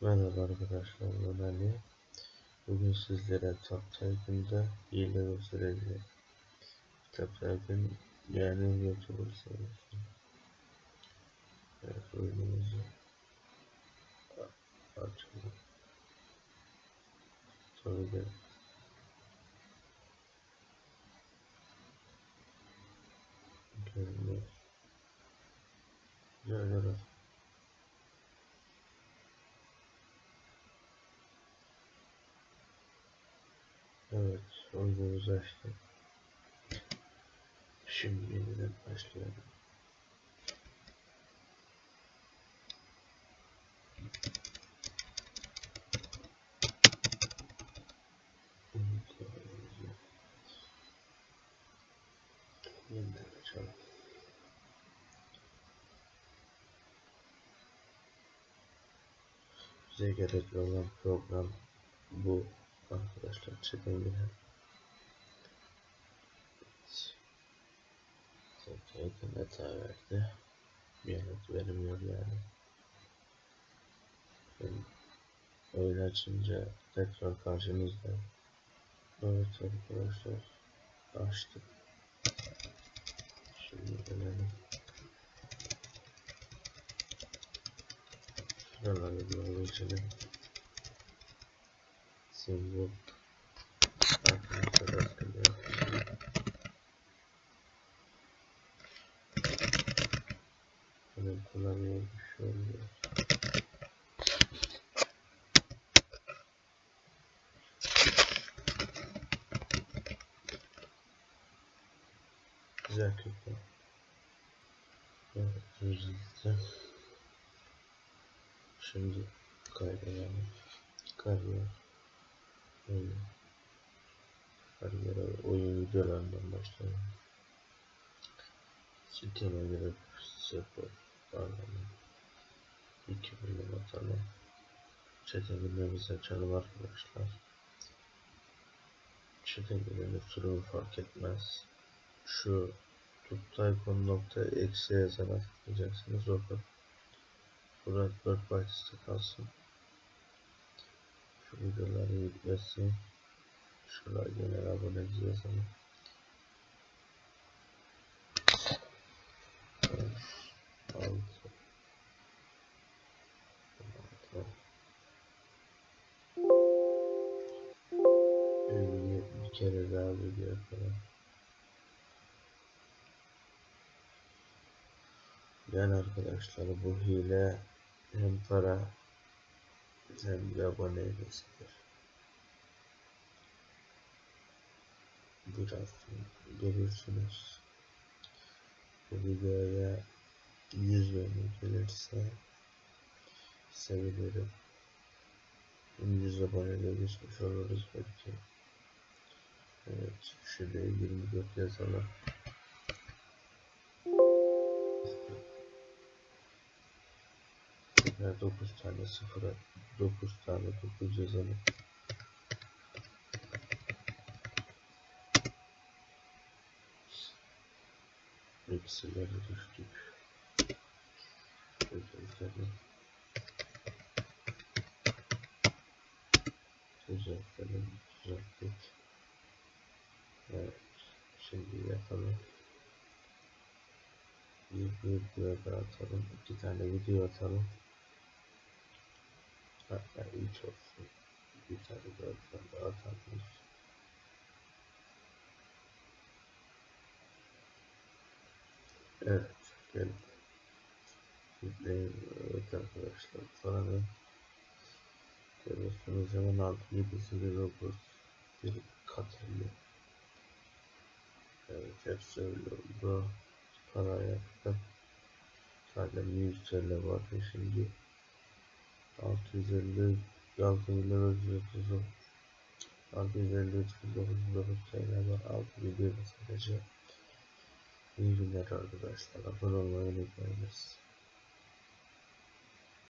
Merhaba arkadaşlar ben Ali. Bugün sizlere Top Tycoon'da hile göstereceğim. Top Tycoon yani YouTuber serisi. Evet oyunumuzu açalım. Sonra da görünüyor. Güzel Oyunumuzu açtık. Şimdi yeniden başlayalım. Yeniden açalım. Bize gerekli olan program bu arkadaşlar. Çetin girelim. Zaten hata verdi. Bir yanıt vermiyor yani. Ben oyun açınca tekrar karşınızda. Evet arkadaşlar. Açtık. Şimdi dönelim. Şuraları doğru geçelim. Simbol. Arkadaşlar bir şey oluyor. Güzel kötü. Evet. Şimdi kaydedelim. Kariyer. Oyun. Kariyer oyun videolarından başlayalım. Sisteme göre sıfır. Pardon. 2 bölüm atalım. Çetebilmemizi açalım arkadaşlar. Çetebilmeni sürümü fark etmez. Şu tuttaycon.exe yazana tıklayacaksınız. Orada burada 4 bytes'ta kalsın. Şu videoları yüklesin. Şuraya genel abone yazalım. Bir, bir kere daha video yapalım. Yani arkadaşlar bu hile hem para hem de abone hilesidir. Biraz görürsünüz. Bu videoya 100 beğeni gelirse sevinirim. 100 aboneye geçmiş oluruz belki. Evet, şuraya 24 yazalım. Tekrar 9 tane sıfıra 9 tane 9 yazalım. Eksileri düştük. Özellikleri düzeltelim, düzelttik. Evet, şimdi yapalım. Bir video daha atalım, iki tane video atalım. Hatta üç olsun. Bir tane daha, atalım. Evet, gelin. Yükleyin, evet arkadaşlar. Sonra görüyorsunuz hemen 6 7 8 9 bir katılıyor. Hepsi öyle oldu. Para yaptım. Sadece 100 TL vardı şimdi. 650 6 milyon 330 650 399 TL var. 6 video sadece. İyi günler arkadaşlar. Abone olmayı unutmayınız.